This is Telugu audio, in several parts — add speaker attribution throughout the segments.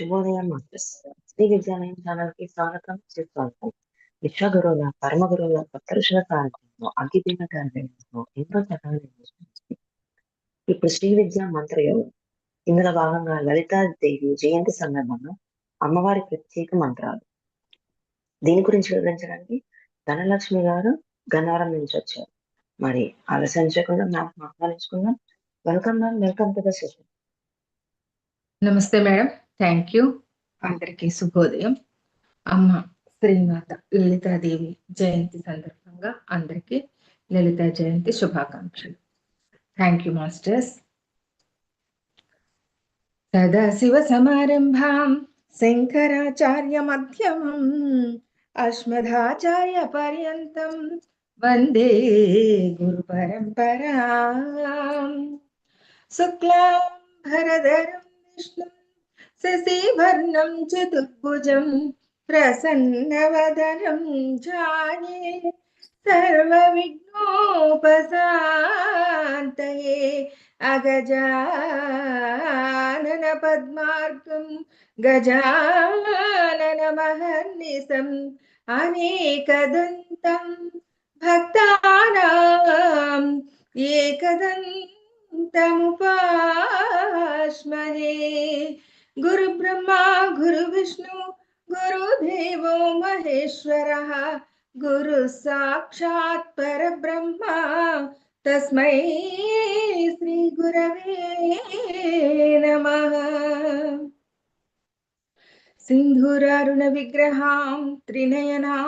Speaker 1: శుభోదయం మాస్టర్స్ శ్రీ విద్యాలయం ఛానల్ కి స్వాగతం సుస్వాగతం పరమ గురువుల సప్తరుషుల కార్యక్రమంలో అగ్గిపీఠ కార్యక్రమంలో ఎంతో చక్కగా ఇప్పుడు శ్రీ విద్యా మంత్రయోగం ఇందులో భాగంగా లలితాదేవి జయంతి సందర్భంలో అమ్మవారి ప్రత్యేక మంత్రాలు దీని గురించి వివరించడానికి ధనలక్ష్మి గారు గన్నవరం నుంచి వచ్చారు మరి ఆలస్యం చేయకుండా నాకు ఆహ్వానించుకుందాం welcome ma'am welcome to the session
Speaker 2: నమస్తే మేడం థ్యాంక్ యూ అందరికీ శుభోదయం అమ్మ శ్రీమాత లలితాదేవి జయంతి సందర్భంగా అందరికీ లలిత జయంతి శుభాకాంక్షలు థ్యాంక్ యూ మాస్టర్స్ సదాశివ సమారంభం శంకరాచార్య మధ్యమం అస్మదాచార్య పర్యంతం వందే గురు పరంపరా శుక్లాం భరధరం విష్ణు शशिवर्णं चतुर्भुजं प्रसन्नवदनं जाये सर्वविघ्नोपसान्तये अगजाननपद्मार्गं गजाननमहर्निशम् अनेकदन्तं भक्तानाम् एकदन्तमुपाश्महे गुरु ब्रह्मा गुरु विष्णु गुरुदेव महेश्वर गुरु साक्षात् परब्रह्मा तस्मै श्रीगुरवे नमः सिन्धुरारुणविग्रहां त्रिनयनां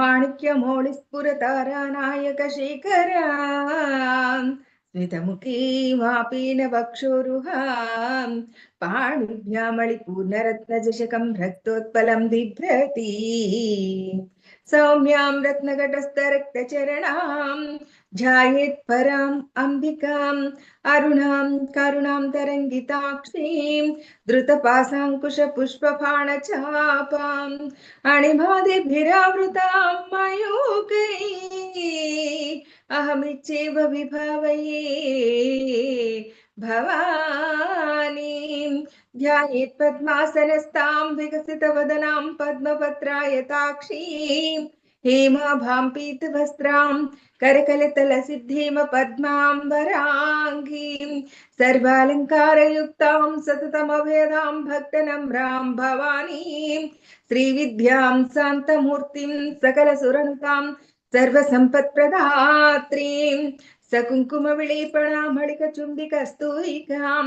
Speaker 2: माणिक्यमौळिस्फुरतारानायकशेखरा स्मितमुखी वापीन वक्षोरुहां पाणिभ्यामणिपूर्णरत्नजशकं रक्तोत्पलं बिभ्रती सौम्यां रत्नघटस्थरक्तचरणां ध्यायेत् पराम् अम्बिकाम् अरुणां करुणां तरङ्गिताक्षीं द्रुतपासाङ्कुशपुष्पफाणचापाम् अणिबाधिभिरावृतां मयूकै अहमिच्छेव विभावये भवानी ध्यायेत् पद्मासनस्तां विकसितवदनां पद्मपत्रायताक्षीं हेमाभां पीतवस्त्रां करकलतलसिद्धीम पद्मां वराङ्गीं सर्वालङ्कारयुक्तां सततमभेदां भक्तनम्रां भवानीं श्रीविद्यां शान्तमूर्तिं सकलसुरनुतां सर्वसम्पत्प्रदात्रीं सकुङ्कुमविलेपणां हळिकचुम्बिकस्तूयिकां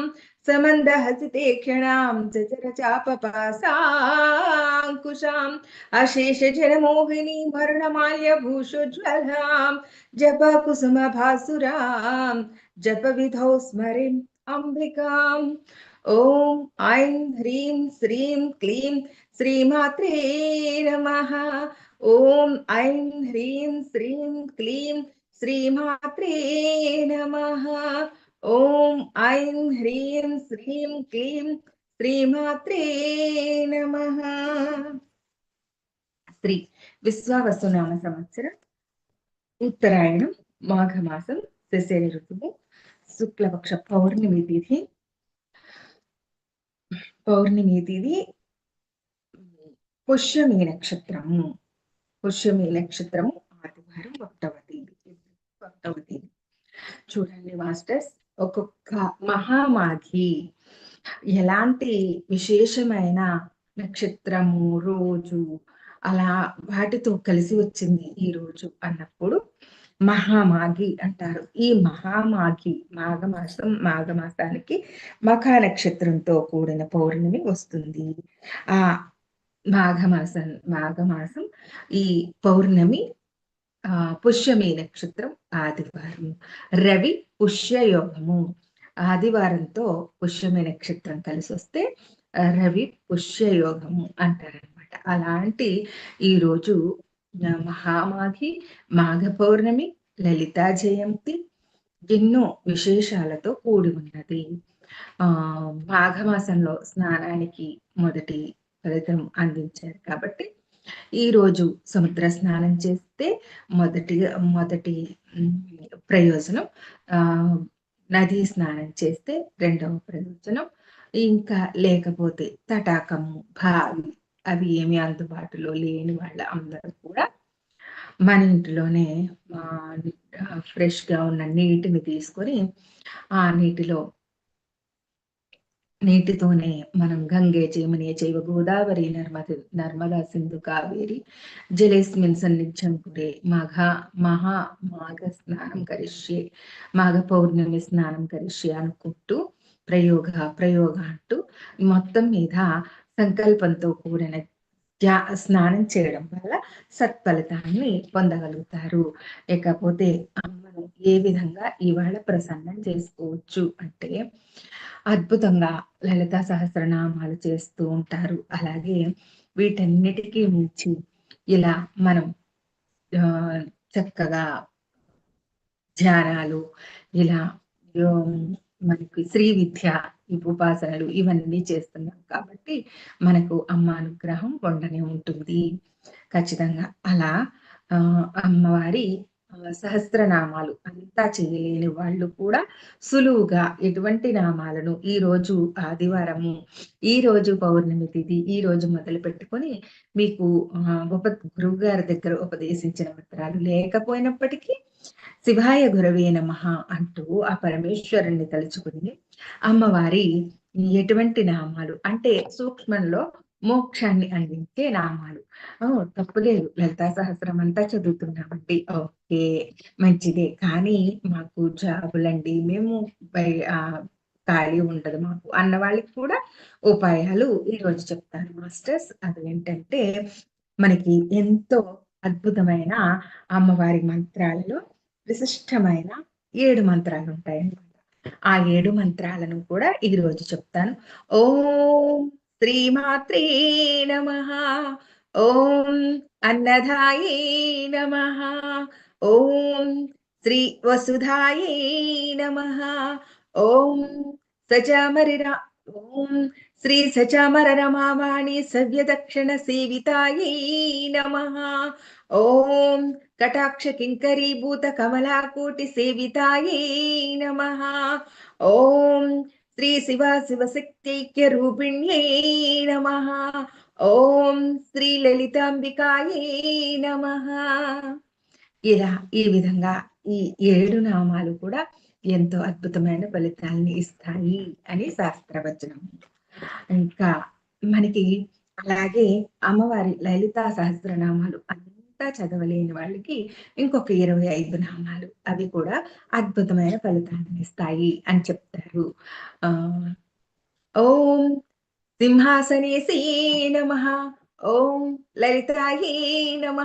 Speaker 2: समन्दहसिते क्षणां जजर जप कुसुम वर्णमाल्यभूषोज्ज्वलां जप जपविधौ स्मरिम् अम्बिकाम् ॐ ऐं ह्रीं श्रीं क्लीं श्रीमात्रे नमः ॐ ऐं ह्रीं श्रीं क्लीं శ్రీమాత్రే నమ ఓం ఐం హ్రీం శ్రీం క్లీం శ్రీమాత్రే నమ శ్రీ విశ్వావసునామ సంవత్సరం ఉత్తరాయణం మాఘమాసం శశేని ఋతువు శుక్లపక్ష పౌర్ణమి తిథి పౌర్ణమి తిథి పుష్యమీ నక్షత్రము పుష్యమీ నక్షత్రము ఆదివారం ఒకటవ తేదీ అవుతుంది చూడండి మాస్టర్స్ ఒక్కొక్క మహామాఘి ఎలాంటి విశేషమైన నక్షత్రము రోజు అలా వాటితో కలిసి వచ్చింది ఈ రోజు అన్నప్పుడు మహామాఘి అంటారు ఈ మహామాఘి మాఘమాసం మాఘమాసానికి మఖా నక్షత్రంతో కూడిన పౌర్ణమి వస్తుంది ఆ మాఘమాసం మాఘమాసం ఈ పౌర్ణమి పుష్యమి నక్షత్రం ఆదివారం రవి పుష్యయోగము ఆదివారంతో పుష్యమీ నక్షత్రం కలిసి వస్తే రవి పుష్యయోగము అంటారనమాట అలాంటి ఈరోజు మహామాఘి మాఘ పౌర్ణమి లలితా జయంతి ఎన్నో విశేషాలతో కూడి ఉన్నది ఆ మాఘమాసంలో స్నానానికి మొదటి ఫలితం అందించారు కాబట్టి ఈరోజు సముద్ర స్నానం చేస్తే మొదటి మొదటి ప్రయోజనం నదీ స్నానం చేస్తే రెండవ ప్రయోజనం ఇంకా లేకపోతే తటాకము బావి అవి ఏమి అందుబాటులో లేని వాళ్ళ అందరూ కూడా మన ఇంటిలోనే ఫ్రెష్గా ఉన్న నీటిని తీసుకొని ఆ నీటిలో నీటితోనే మనం గంగే జమునే చైవ గోదావరి నర్మద నర్మదా సింధు కావేరి జలేస్మిన్ సన్నిధ్యం కురే మాఘ మహా మాఘ స్నానం కరిష్యే మాఘ పౌర్ణమి స్నానం కరిష్యే అనుకుంటూ ప్రయోగ ప్రయోగ అంటూ మొత్తం మీద సంకల్పంతో కూడిన ధ్యా స్నానం చేయడం వల్ల సత్ఫలితాన్ని పొందగలుగుతారు లేకపోతే మనం ఏ విధంగా ఇవాళ ప్రసన్నం చేసుకోవచ్చు అంటే అద్భుతంగా లలితా సహస్రనామాలు చేస్తూ ఉంటారు అలాగే వీటన్నిటికీ మించి ఇలా మనం చక్కగా ధ్యానాలు ఇలా మనకు శ్రీ విద్య ఈ ఉపాసనలు ఇవన్నీ చేస్తున్నాం కాబట్టి మనకు అమ్మ అనుగ్రహం ఉండనే ఉంటుంది ఖచ్చితంగా అలా అమ్మవారి సహస్రనామాలు అంతా చేయలేని వాళ్ళు కూడా సులువుగా ఎటువంటి నామాలను ఈ రోజు ఆదివారము ఈ రోజు పౌర్ణమి తిథి ఈ రోజు మొదలు పెట్టుకొని మీకు ఉప గురువు గారి దగ్గర ఉపదేశించిన మంత్రాలు లేకపోయినప్పటికీ శివాయ గురవే నమ అంటూ ఆ పరమేశ్వరుణ్ణి తలుచుకుని అమ్మవారి ఎటువంటి నామాలు అంటే సూక్ష్మంలో మోక్షాన్ని అందించే నామాలు తప్పులేదు లలితా సహస్రం అంతా చదువుతున్నామండి ఓకే మంచిదే కానీ మాకు జాబులండి మేము ఖాళీ ఉండదు మాకు అన్న వాళ్ళకి కూడా ఉపాయాలు ఈరోజు చెప్తారు మాస్టర్స్ అదేంటంటే మనకి ఎంతో అద్భుతమైన అమ్మవారి మంత్రాలలో విశిష్టమైన ఏడు మంత్రాలు ఉంటాయన్నమాట ఆ ఏడు మంత్రాలను కూడా ఈరోజు చెప్తాను ఓం శ్రీమాత్రే నమ ఓం అన్నదాయ నమ ఓం శ్రీ వసుధాయే నమ ఓం సజామరి ఓం శ్రీ సచామర రమావాణి దక్షిణ సేవితాయై నమ ఓం కటాక్ష భూత కమలాకోటి సేవితాయై నమ ఓం శ్రీ శివ శక్తిక్య రూపిణ్యై నమ ఓం శ్రీ లలితాంబికాయై నమ ఇలా ఈ విధంగా ఈ ఏడు నామాలు కూడా ఎంతో అద్భుతమైన ఫలితాలని ఇస్తాయి అని శాస్త్రవచనం ఇంకా మనకి అలాగే అమ్మవారి లలిత సహస్రనామాలు అంతా చదవలేని వాళ్ళకి ఇంకొక ఇరవై ఐదు నామాలు అవి కూడా అద్భుతమైన ఫలితాన్ని ఇస్తాయి అని చెప్తారు ఆ ఓం సింహాసనేసీ నమ ఓం లలితాయే నమ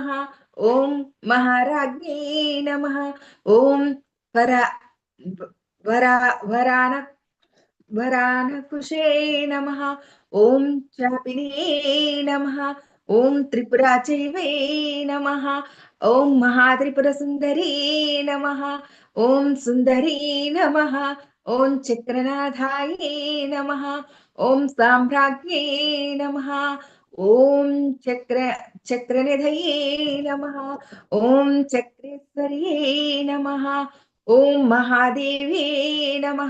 Speaker 2: ఓం మహారాజ్ఞే నమ ఓం పర वरा वरान वरानकुशे नमः ॐ चापिने नमः ॐ त्रिपुराचैवे नमः ॐ महात्रिपुरसुन्दरी नमः ॐ सुंदरी नमः ॐ चक्रनाथायै नमः ॐ साम्राज्ञे नमः ॐ चक्र चक्रनिधये नमः ॐ चक्रेश्वर्यै नमः ఓం మహాదేవే నమ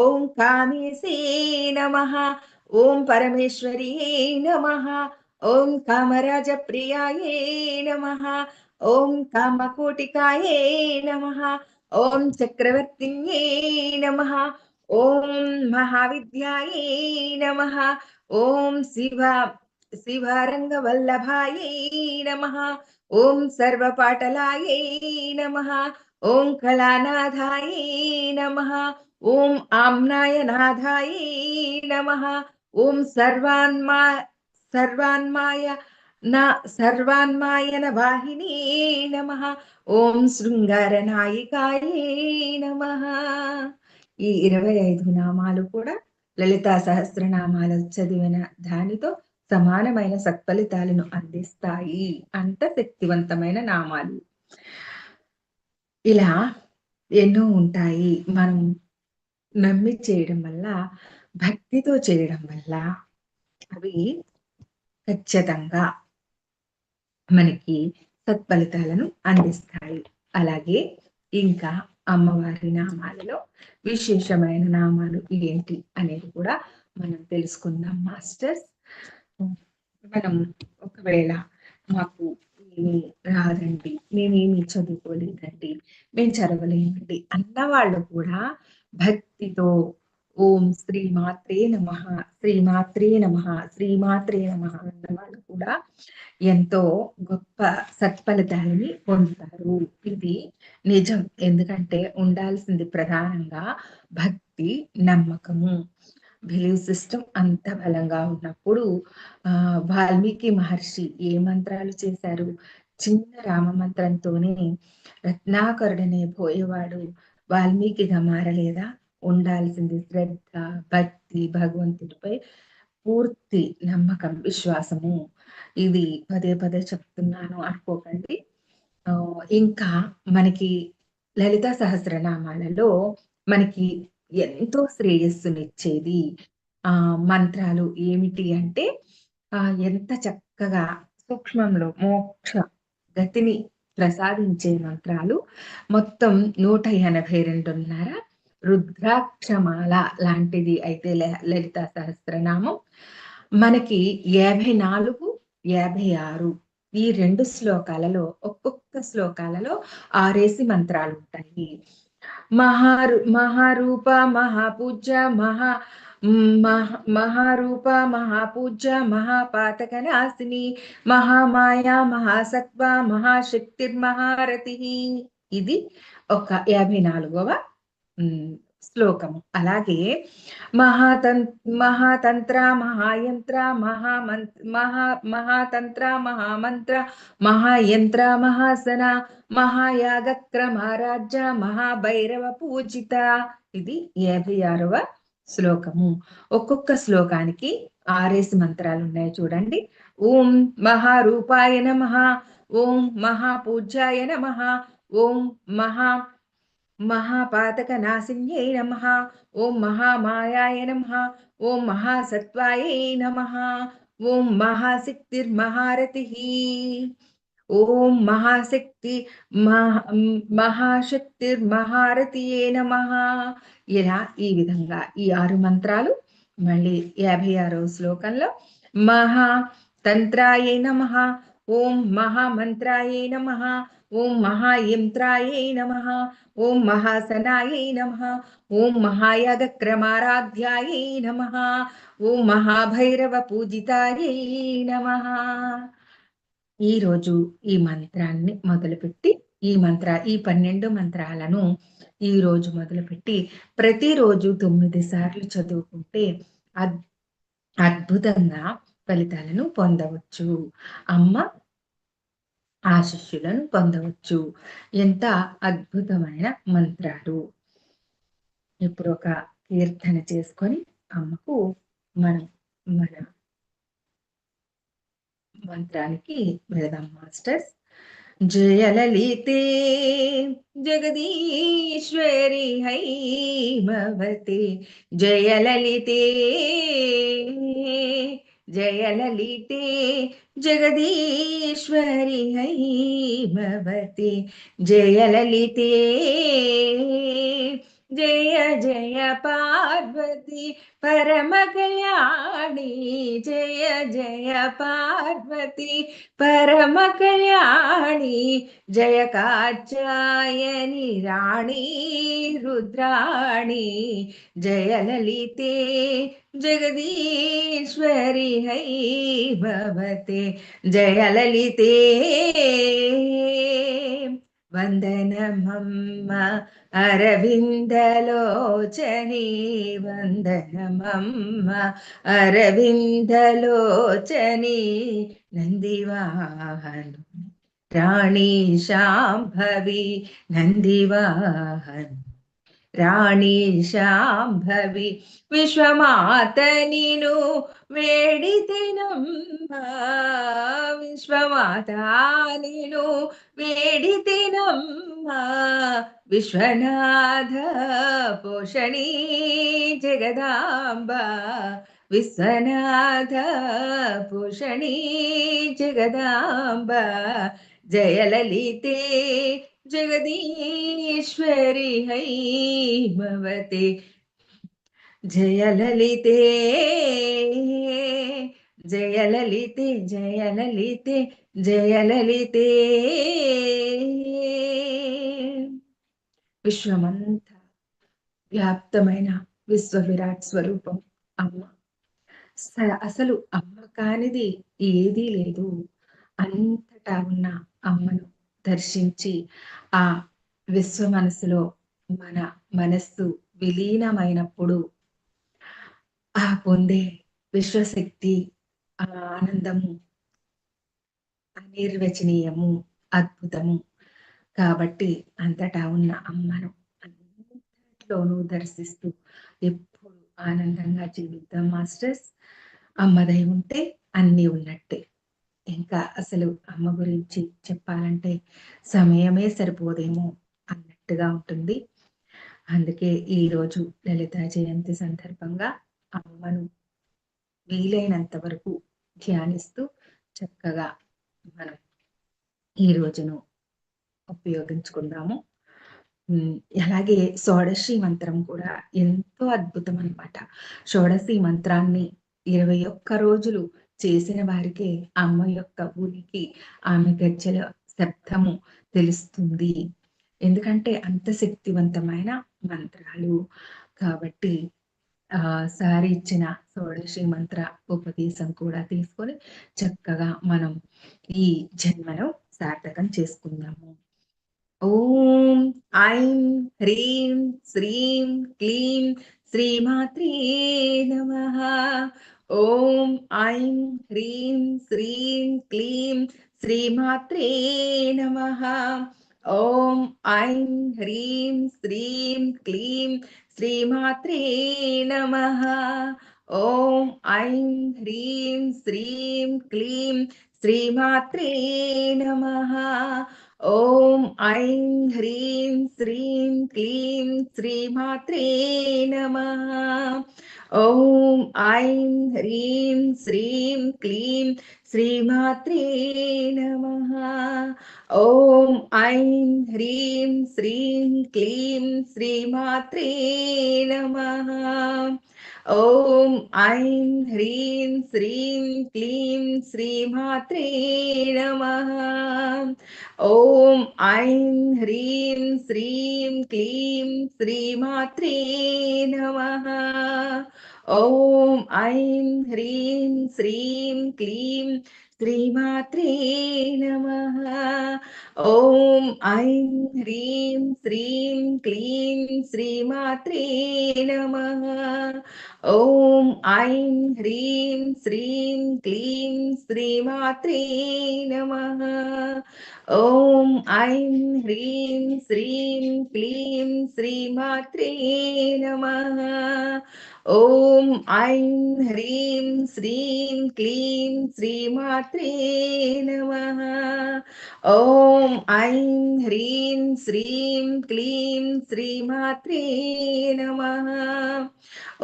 Speaker 2: ఓం కామేశే నమ ఓం పరమేశ్వరి నమ ఓం కామరాజ ప్రియాయే నమ ఓం కామకోటికాయే నమ ఓం చక్రవర్తిన్యే నమ ఓం మహావిద్యాయే నమ ఓం శివ శివరంగవల్లభాయే నమ ఓం సర్వపాటలాయే నమ ఓం కళానాథాయ నమ ఓం ఆమ్నాయ నాథాయ నమ ఓం సర్వాన్మా సర్వాన్మాయ నా సర్వాన్మాయన వాహిని నమ ఓం శృంగార నాయికాయ నమ ఈ ఇరవై ఐదు నామాలు కూడా లలితా సహస్రనామాలు చదివిన దానితో సమానమైన సత్ఫలితాలను అందిస్తాయి అంత శక్తివంతమైన నామాలు ఇలా ఎన్నో ఉంటాయి మనం నమ్మి చేయడం వల్ల భక్తితో చేయడం వల్ల అవి ఖచ్చితంగా మనకి సత్ఫలితాలను అందిస్తాయి అలాగే ఇంకా అమ్మవారి నామాలలో విశేషమైన నామాలు ఏంటి అనేది కూడా మనం తెలుసుకుందాం మాస్టర్స్ మనం ఒకవేళ మాకు మేము రాదండి మేమేమి చదువుకోలేదండి మేము చదవలేమండి అన్నవాళ్ళు కూడా భక్తితో ఓం శ్రీ మాత్రే నమ శ్రీ మాత్రే నమ శ్రీ మాత్రే నమ వాళ్ళు కూడా ఎంతో గొప్ప సత్ఫలితాలని పొందుతారు ఇది నిజం ఎందుకంటే ఉండాల్సింది ప్రధానంగా భక్తి నమ్మకము బిలీవ్ సిస్టమ్ అంత బలంగా ఉన్నప్పుడు వాల్మీకి మహర్షి ఏ మంత్రాలు చేశారు చిన్న రామ మంత్రంతోనే రత్నాకరుడనే పోయేవాడు వాల్మీకిగా మారలేదా ఉండాల్సింది శ్రద్ధ భక్తి భగవంతుడిపై పూర్తి నమ్మకం విశ్వాసము ఇది పదే పదే చెప్తున్నాను అనుకోకండి ఇంకా మనకి లలిత సహస్రనామాలలో మనకి ఎంతో శ్రేయస్సునిచ్చేది ఆ మంత్రాలు ఏమిటి అంటే ఆ ఎంత చక్కగా సూక్ష్మంలో మోక్ష గతిని ప్రసాదించే మంత్రాలు మొత్తం నూట ఎనభై రెండున్నర రుద్రాక్షమాల లాంటిది అయితే లలిత సహస్రనామం మనకి యాభై నాలుగు యాభై ఆరు ఈ రెండు శ్లోకాలలో ఒక్కొక్క శ్లోకాలలో ఆరేసి మంత్రాలు ఉంటాయి మహారు మహారూప మహాపూజ మహా మహారూప మహాపూజ మహాపాతకనాశిని మహామాయ మహాసత్వ మహాశక్తిర్మహారతి ఇది ఒక యాభై నాలుగవ శ్లోకము అలాగే మహాతన్ మహాతంత్ర మహాయంత్ర మహామంత్ర మహా మహాతంత్ర మహామంత్ర మహాయంత్ర మహాసన మహాయాగక్రమారాజ్య మహాభైరవ పూజిత ఇది యాభై ఆరవ శ్లోకము ఒక్కొక్క శ్లోకానికి ఆరేసి మంత్రాలు ఉన్నాయి చూడండి ఓం మహారూపాయ నమ ఓం మహాపూజ్యాయ నమ ఓం మహా మహాపాతకనాశిన్యై నమ ఓం మహామాయాయ నమ ఓం మహాసత్వాయ నమ ఓం మహాశక్తిర్మహారతి ఓం మహాశక్తి మహాశక్తిర్మహారతియే నమ ఇలా ఈ విధంగా ఈ ఆరు మంత్రాలు మళ్ళీ యాభై ఆరో శ్లోకంలో మహా తంత్రాయే నమ ఓం మహామంత్రాయ నమ ఓం మహాయంత్రాయై నమ ఓం మహాసనాయై నమ ఓం మహాయాగక్రమారాధ్యాయై నమ ఓం మహాభైరవ పూజితాయై నమ ఈరోజు ఈ మంత్రాన్ని మొదలుపెట్టి ఈ మంత్ర ఈ పన్నెండు మంత్రాలను ఈ రోజు మొదలుపెట్టి ప్రతిరోజు తొమ్మిది సార్లు చదువుకుంటే అద్భుతంగా ఫలితాలను పొందవచ్చు అమ్మ ఆశిష్యులను పొందవచ్చు ఎంత అద్భుతమైన మంత్రాలు ఇప్పుడు ఒక కీర్తన చేసుకొని అమ్మకు మనం మన మంత్రానికి వెళదాం మాస్టర్స్ జయలలితే జగదీశ్వరి హైమవతి జయలలితే जयललिते जगदीश्वरि हैमवते जयललिते जय जय पार्वती परम कल्याणी जय जय पार्वती परम कल्याणी जय काचायनी राणी रुद्राणी जय ललिते जगदीश्वरी हई भवते जय ललिते వందనమమ్మ అరవిందలోచని వందనమమ్మ అరవిందలోచని నందివాహను రాణి శాంభవి నందివాహను राणीशाम्भवि विश्वमातनिनु वेडितिनम् विश्वमातानिनु वेडितिनम् विश्वनाथ पोषणी जगदाम्ब विश्वनाथ पोषणी जगदाम्ब जयललिते జగదీశ్వరి है भवते జయలలితే జయలలితే జయలలితే విశ్వమంత విశ్వమంతా వ్యాప్తమైన విశ్వ విరాట్ స్వరూపం అమ్మ అసలు అమ్మ కానిది ఏదీ లేదు అంతటా ఉన్న అమ్మను దర్శించి ఆ విశ్వ మనసులో మన మనస్సు విలీనమైనప్పుడు ఆ పొందే విశ్వశక్తి ఆ ఆనందము అనిర్వచనీయము అద్భుతము కాబట్టి అంతటా ఉన్న అమ్మను అన్నింటిలోనూ దర్శిస్తూ ఎప్పుడు ఆనందంగా జీవిద్దాం మాస్టర్స్ అమ్మదై ఉంటే అన్నీ ఉన్నట్టే ఇంకా అసలు అమ్మ గురించి చెప్పాలంటే సమయమే సరిపోదేమో అన్నట్టుగా ఉంటుంది అందుకే ఈరోజు లలిత జయంతి సందర్భంగా అమ్మను వీలైనంత వరకు ధ్యానిస్తూ చక్కగా మనం ఈ రోజును ఉపయోగించుకుందాము అలాగే షోడశి మంత్రం కూడా ఎంతో అద్భుతం అనమాట షోడశి మంత్రాన్ని ఇరవై ఒక్క రోజులు చేసిన వారికి అమ్మ యొక్క ఉనికి ఆమె గజ్జల శబ్దము తెలుస్తుంది ఎందుకంటే అంత శక్తివంతమైన మంత్రాలు కాబట్టి ఆ సారి ఇచ్చిన షోడశి మంత్ర ఉపదేశం కూడా తీసుకొని చక్కగా మనం ఈ జన్మలో సార్థకం చేసుకుందాము ఓం ఐం హ్రీం శ్రీం క్లీం శ్రీమాత్రీ నమ ఓం ఐం హ్రీం శ్రీం క్లీం శ్రీమాత్రే నమ ఓం ఐం హ్రీం శ్రీం క్లీం శ్రీమాత్రే నమ ఓం ఐం హ్రీం శ్రీం క్లీం శ్రీమాత్రే నమ ओम ऐं ह्रीं श्रीं क्लीं श्रीमात्रे नमः ॐ ऐं ह्रीं श्रीं क्लीं श्रीमात्रे नमः ॐ ऐं ह्रीं श्रीं क्लीं श्रीमात्रे नमः ఓం ఐం హ్రీం శ్రీం క్లీం శ్రీమాత్రే నమ ఓం ఐం హ్రీం శ్రీం క్లీం శ్రీమాత్రే నమ ఓం ఐం హ్రీం శ్రీం క్లీం శ్రీమాత్రే నమ ॐ ऐं ह्रीं श्रीं क्लीं श्रीमात्रे नमः ॐ ऐं ह्रीं श्रीं क्लीं श्रीमात्रे नमः ॐ ऐं ह्रीं श्रीं क्लीं श्रीमात्रे नमः ॐ ऐं ह्रीं श्रीं क्लीं श्रीमात्रे नमः ॐ ఓం ఐం హ్రీం శ్రీం క్లీం శ్రీమాత్రే నమ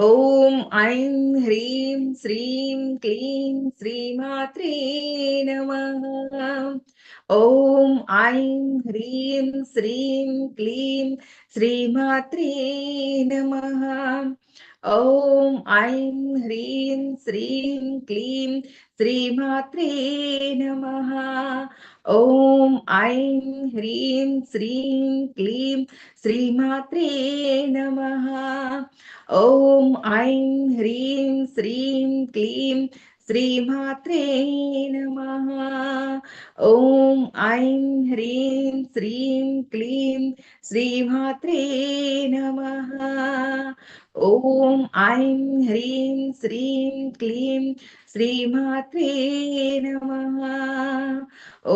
Speaker 2: ఓం ఐం హ్రీం శ్రీం క్లీం శ్రీమాత్రే నమ ఓం ఐం హ్రీం శ్రీం క్లీం శ్రీమాత్రే నమ ఓం ఐం హ్రీం శ్రీం క్లీం శ్రీమాత్రే నమ ఓం ఐం హ్రీం శ్రీం క్లీం శ్రీమాత్రే నమ ఓం ఐం హ్రీం శ్రీం క్లీం श्रीमात्रे नमः ॐ ऐं ह्रीं श्रीं क्लीं श्रीमात्रे नमः ॐ ऐं ह्रीं श्रीं क्लीं श्रीमात्रे नमः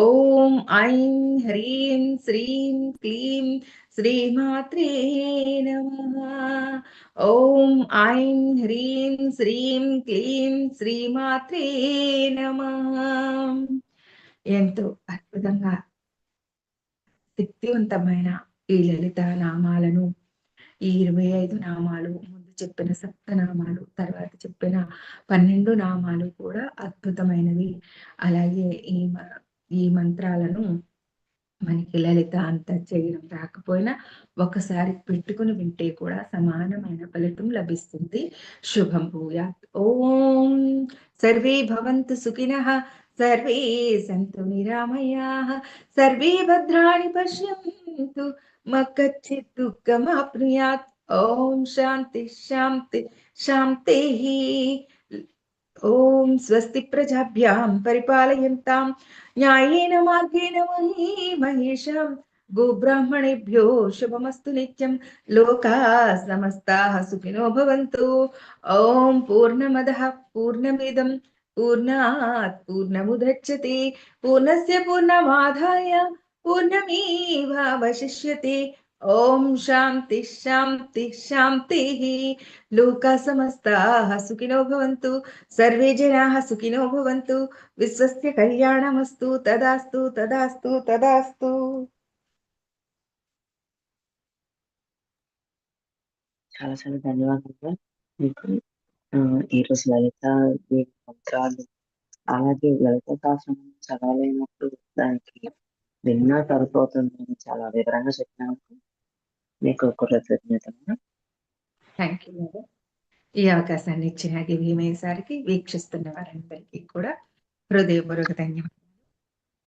Speaker 2: ॐ ऐं ह्रीं श्रीं क्लीं శ్రీమాత్రే నమ ఓం ఐం హ్రీం శ్రీం క్లీం శ్రీమాత్రే నమ ఎంతో అద్భుతంగా శక్తివంతమైన ఈ లలిత నామాలను ఈ ఇరవై ఐదు నామాలు ముందు చెప్పిన సప్తనామాలు తర్వాత చెప్పిన పన్నెండు నామాలు కూడా అద్భుతమైనవి అలాగే ఈ ఈ మంత్రాలను మనకి లలిత అంత చేయడం రాకపోయినా ఒకసారి పెట్టుకుని వింటే కూడా సమానమైన ఫలితం లభిస్తుంది శుభం భూయాత్ ఓం సర్వే భవంతు సుఖిన సర్వే సంతు నిరామయా సర్వే భద్రాణి పశ్యంతు మకచ్చిత్ దుఃఖమాప్నుయాత్ ఓం శాంతి శాంతి శాంతి ॐ स्वस्ति प्रजाभ्यां परिपालयन्तां न्यायेन मार्गेण मही महेशां गोब्राह्मणेभ्यो शुभमस्तु नित्यं लोकाः समस्ताः सुखिनो भवन्तु ॐ पूर्णमदः पूर्णमिदं पूर्णात् पूर्णमुदच्छते पूर्णस्य पूर्णमाधाय पूर्णमेवावशिष्यते ఓం శాంతి శాంతి శాంతి లూకా సమస్త సుఖినో భవంతు సర్వే జనా సుఖినో భవంతు విశ్వస్య కళ్యాణమస్తు తదాస్తు తదాస్తు తదాస్తు
Speaker 1: చాలా చాలా ధన్యవాదాలు మీకు ఈరోజు లలిత మంత్రాలు అలాగే లలిత శాస్త్రం చదవలేనప్పుడు దానికి విన్నా సరిపోతుంది చాలా వివరంగా చెప్పినందుకు మీకు కృతజ్ఞతలు
Speaker 2: థ్యాంక్ యూ మేడం ఈ అవకాశాన్ని ఇచ్చిన గిరిమయ్య వీక్షిస్తున్న వారందరికీ కూడా హృదయపూర్వక ధన్యవాదాలు